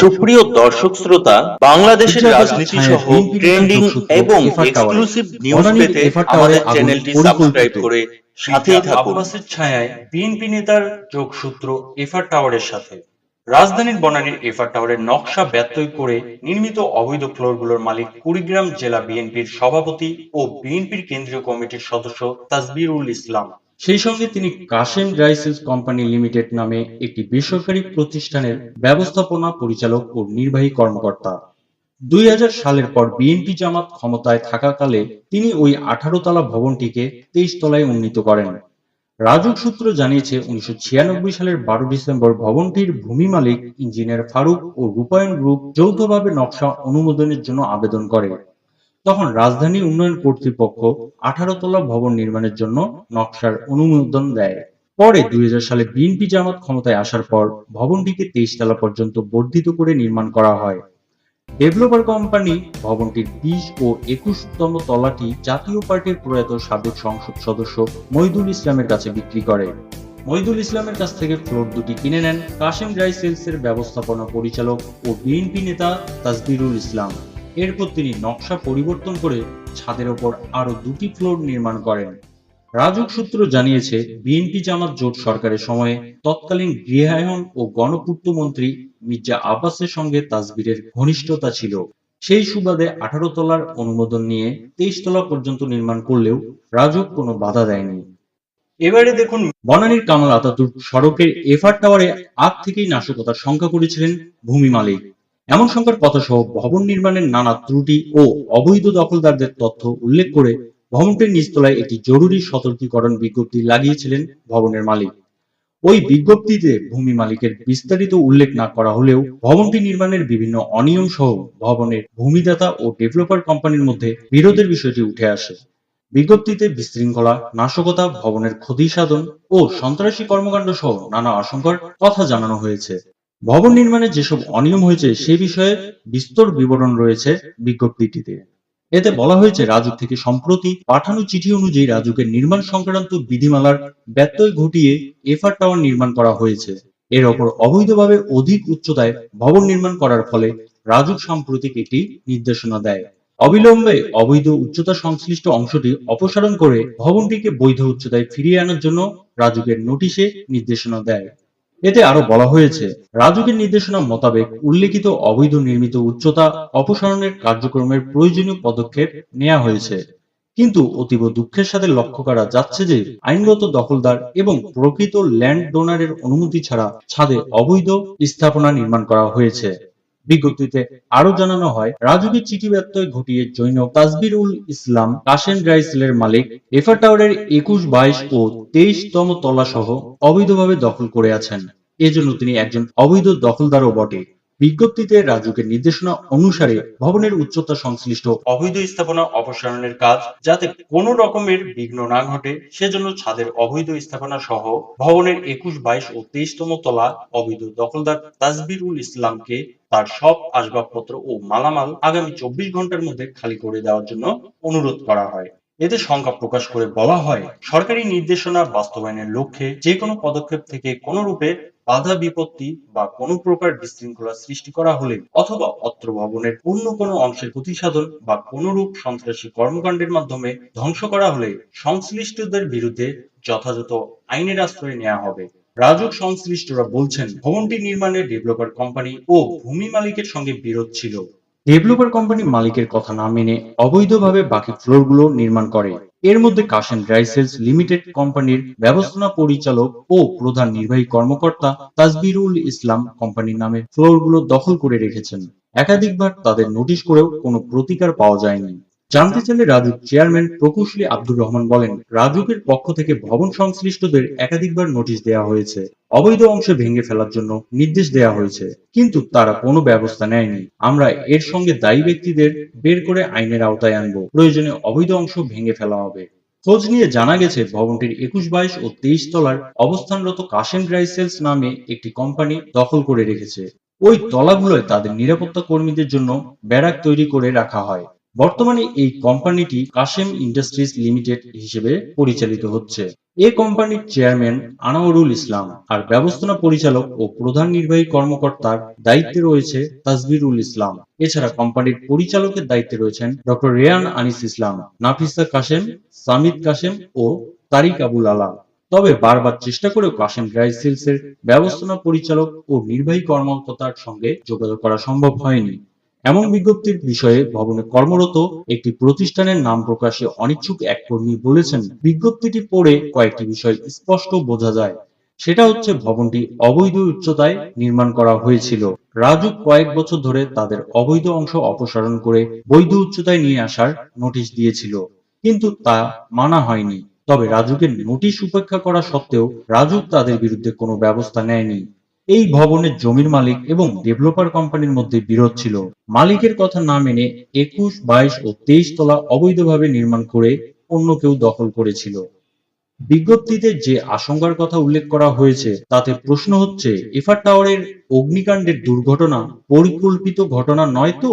সুপ্রিয় দর্শক শ্রোতা বাংলাদেশের রাজনীতি সহ ট্রেন্ডিং এবং এক্সক্লুসিভ নিউজ পেতে আমাদের চ্যানেলটি সাবস্ক্রাইব করে সাথেই থাকুন। আব্বাসের ছায়ায় বিএনপি নেতার যোগসূত্র এফআর টাওয়ারের সাথে। রাজধানীর বনানীর এফআর টাওয়ারের নকশা ব্যত্যয় করে নির্মিত অবৈধ ফ্লোরগুলোর মালিক কুড়িগ্রাম জেলা বিএনপির সভাপতি ও বিএনপির কেন্দ্রীয় কমিটির সদস্য তাজবিরুল ইসলাম। সেই সঙ্গে তিনি কাশেম রাইসেস কোম্পানি লিমিটেড নামে একটি বেসরকারি প্রতিষ্ঠানের ব্যবস্থাপনা পরিচালক ও নির্বাহী কর্মকর্তা। দুই সালের পর বিএনপি জামাত ক্ষমতায় থাকাকালে তিনি ওই আঠারো তলা ভবনটিকে তেইশ তলায় উন্নীত করেন। রাজুক সূত্র জানিয়েছে, উনিশশো ছিয়ানব্বই সালের বারো ডিসেম্বর ভবনটির ভূমি মালিক ইঞ্জিনিয়ার ফারুক ও রূপায়ণ গ্রুপ যৌথভাবে নকশা অনুমোদনের জন্য আবেদন করে। তখন রাজধানী উন্নয়ন কর্তৃপক্ষ আঠারো তলা ভবন নির্মাণের জন্য নকশার অনুমোদন দেয়। পরে দুই হাজার সালে বিএনপি জামাত ক্ষমতায় আসার পর ভবনটিকে তেইশ তলা পর্যন্ত বর্ধিত করে নির্মাণ করা হয়। ডেভেলপার কোম্পানি ভবনটির বিশ ও একুশতম তলাটি জাতীয় পার্টির প্রয়াত সাবেক সংসদ সদস্য মহিদুল ইসলামের কাছে বিক্রি করে। মহিদুল ইসলামের কাছ থেকে ফ্লোর দুটি কিনে নেন কাশেম ড্রাই সেলসের ব্যবস্থাপনা পরিচালক ও বিএনপি নেতা তাজবিরুল ইসলাম। এরপর তিনি নকশা পরিবর্তন করে ছাদের ওপর আরও দুটি ফ্লোর নির্মাণ করেন। রাজুক সূত্র জানিয়েছে, বিএনপি জামাত জোট সরকারের সময়ে তৎকালীন গৃহায়ন ও গণপূর্ত মন্ত্রী মির্জা আব্বাসের সঙ্গে তাজবিরের ঘনিষ্ঠতা ছিল। সেই সুবাদে আঠারো তলার অনুমোদন নিয়ে তেইশ তলা পর্যন্ত নির্মাণ করলেও রাজুক কোনো বাধা দেয়নি। এবারে দেখুন, বনানীর কামাল আতাতুর্ক সড়কের এফআর টাওয়ারে আগ থেকেই নাশকতার সংখ্যা করেছিলেন ভূমি মালিক। এমন সংখ্যার কথা সহ ভবন নির্মাণের নানা ত্রুটি ও অবৈধ দখলদারদের তথ্য উল্লেখ করে ভবনটির নিচতলায় একটি জরুরি সতর্কীকরণ বিজ্ঞপ্তি লাগিয়েছিলেন ভবনের মালিক। ওই বিজ্ঞপ্তিতে ভূমি মালিকের বিস্তারিত উল্লেখ না করা হলেও ভবনটি নির্মাণের বিভিন্ন অনিয়ম সহ ভবনের ভূমিদাতা ও ডেভেলপার কোম্পানির মধ্যে বিরোধের বিষয়টি উঠে আসে। বিজ্ঞপ্তিতে বিশৃঙ্খলা, নাশকতা, ভবনের ক্ষতি সাধন ও সন্ত্রাসী কর্মকাণ্ড সহ নানা আশঙ্কার কথা জানানো হয়েছে। ভবন নির্মাণে যেসব অনিয়ম হয়েছে, সে বিষয়ে বিস্তর বিবরণ রয়েছে বিজ্ঞপ্তিটিতে। এতে বলা হয়েছে, রাজুক থেকে সম্প্রতি পাঠানো চিঠি অনুযায়ী রাজুকের নির্মাণ সংক্রান্ত বিধিমালার ব্যত্যয় ঘটিয়ে এফআর টাওয়ার নির্মাণ করা হয়েছে। এর ওপর অবৈধভাবে অধিক উচ্চতায় ভবন নির্মাণ করার ফলে রাজুক সাম্প্রতিক একটি নির্দেশনা দেয়। অবিলম্বে অবৈধ উচ্চতা সংশ্লিষ্ট অংশটি অপসারণ করে ভবনটিকে বৈধ উচ্চতায় ফিরিয়ে আনার জন্য রাজুকের নোটিশে নির্দেশনা দেয়। এতে আরও বলা হয়েছে রাজুকের নির্দেশনা মোতাবেক উল্লেখিত অবৈধ নির্মিত উচ্চতা অপসারণের কার্যক্রমের প্রয়োজনীয় পদক্ষেপ নেওয়া হয়েছে। কিন্তু অতীব দুঃখের সাথে লক্ষ্য করা যাচ্ছে যে, আইনগত দখলদার এবং প্রকৃত ল্যান্ড ডোনারের অনুমতি ছাড়া ছাদে অবৈধ স্থাপনা নির্মাণ করা হয়েছে। বিজ্ঞপ্তিতে আরও জানানো হয় রাজুকের চিঠি ব্যত্যয় ঘটিয়ে জৈন তাজবিরুল ইসলাম, কাশেম রাইসেলের মালিক এফার টাওয়ারের একুশ, বাইশ ও তেইশ তম তলা সহ অবৈধভাবে দখল করে আছেন। এজন্য তিনি একজন অবৈধ দখলদারও বটে। বিজ্ঞপ্তিতে রাজুকের নির্দেশনা অনুসারে ভবনের উচ্চতা সংশ্লিষ্ট অবৈধ স্থাপনা অপসারণের কাজ যাতে কোনো রকমের বিঘ্ন না ঘটে, সেজন্য ছাদের অবৈধ স্থাপনা সহ ভবনের একুশ, বাইশ ও তেইশতম তলা অবৈধ দখলদার তাজবিরুল ইসলামকে তার সব আসবাবপত্র ও মালামাল আগামী চব্বিশ ঘণ্টার মধ্যে খালি করে দেওয়ার জন্য অনুরোধ করা হয়। এতে শঙ্কা প্রকাশ করে বলা হয়, সরকারি নির্দেশনা বাস্তবায়নের লক্ষ্যে যে কোনো পদক্ষেপ থেকে কোনো রূপে বাধা বিপত্তি বা কোনো প্রকার বিশৃঙ্খলা সৃষ্টি করা হলে অথবা অত্র ভবনের অন্য কোনো অংশের ক্ষতি সাধন বা কোনরূপ সন্ত্রাসী কর্মকাণ্ডের মাধ্যমে ধ্বংস করা হলে সংশ্লিষ্টদের বিরুদ্ধে যথাযথ আইনের আশ্রয় নেওয়া হবে। রাজুক সংশ্লিষ্টরা বলছেন ভবনটি নির্মাণে ডেভেলপার কোম্পানি ও ভূমি মালিকের সঙ্গে বিরোধ ছিল। ডেভেলপার কোম্পানি মালিকের কথা না মেনে অবৈধভাবে বাকি ফ্লোরগুলো নির্মাণ করে। এর মধ্যে কাশেম ড্রাইসেলস লিমিটেড কোম্পানির ব্যবস্থাপনা পরিচালক ও প্রধান নির্বাহী কর্মকর্তা তাজবিরুল ইসলাম কোম্পানির নামে ফ্লোরগুলো দখল করে রেখেছেন। একাধিকবার তাদের নোটিশ করেও কোনো প্রতিকার পাওয়া যায়নি। জানতে চাইলে রাজুক চেয়ারম্যান প্রকৌশলী আব্দুর রহমান বলেন, রাজুকের পক্ষ থেকে ভবন সংশ্লিষ্টদের একাধিকবার নোটিশ দেওয়া হয়েছে। অবৈধ অংশ ভেঙে ফেলার জন্য নির্দেশ দেওয়া হয়েছে, কিন্তু তারা কোনো ব্যবস্থা নেয়নি। আমরা এর সঙ্গে দায়ী ব্যক্তিদের বের করে আইনের আওতায় আনব। প্রয়োজনে অবৈধ অংশ ভেঙে ফেলা হবে। খোঁজ নিয়ে জানা গেছে, ভবনটির একুশ বাইশ ও তেইশ তলার অবস্থানরত কাশেম ড্রাইসেলস নামে একটি কোম্পানি দখল করে রেখেছে। ওই তলাগুলোয় তাদের নিরাপত্তা কর্মীদের জন্য ব্যারাক তৈরি করে রাখা হয়। বর্তমানে এই কোম্পানিটি কাশেম ইন্ডাস্ট্রিজ লিমিটেড হিসেবে পরিচালিত হচ্ছে। এ কোম্পানির চেয়ারম্যান আনোয়ারুল ইসলাম আর ব্যবস্থাপনা পরিচালক ও প্রধান নির্বাহী কর্মকর্তার দায়িত্বে রয়েছে তাজবিরুল ইসলাম। এছাড়া কোম্পানির পরিচালকের দায়িত্বে রয়েছেন ডক্টর রেয়ান আনিস ইসলাম, নাফিসা কাশেম, সামিদ কাশেম ও তারিক আবুল আলা। তবে বারবার চেষ্টা করেও কাশেম ড্রাই সিলসের ব্যবস্থাপনা পরিচালক ও নির্বাহী কর্মকর্তার সঙ্গে যোগাযোগ করা সম্ভব হয়নি। এমন বিজ্ঞপ্তির বিষয়ে ভবনে কর্মরত একটি প্রতিষ্ঠানের নাম প্রকাশে অনিচ্ছুক এক কর্মী বলেছেন, বিজ্ঞপ্তিটি পড়ে কয়েকটি বিষয় স্পষ্ট বোঝা যায়। সেটা হচ্ছে ভবনটি অবৈধ উচ্চতায় নির্মাণ করা হয়েছিল। রাজু কয়েক বছর ধরে তাদের অবৈধ অংশ অপসারণ করে বৈধ উচ্চতায় নিয়ে আসার নোটিশ দিয়েছিল, কিন্তু তা মানা হয়নি। তবে রাজুকে নোটিশ উপেক্ষা করা সত্ত্বেও রাজু তাদের বিরুদ্ধে কোনো ব্যবস্থা নেয়নি। এই ভবনের জমির মালিক এবং ডেভেলপার কোম্পানির মধ্যে বিরোধ ছিল। মালিকের কথা না মেনে একুশ, বাইশ ও তেইশ তলা অবৈধভাবে নির্মাণ করে অন্য কেউ দখল করেছিল। বিজ্ঞপ্তিতে যে আশঙ্কার কথা উল্লেখ করা হয়েছে, তাতে প্রশ্ন হচ্ছে এফার টাওয়ারের অগ্নিকাণ্ডের দুর্ঘটনা পরিকল্পিত ঘটনা নয় তো?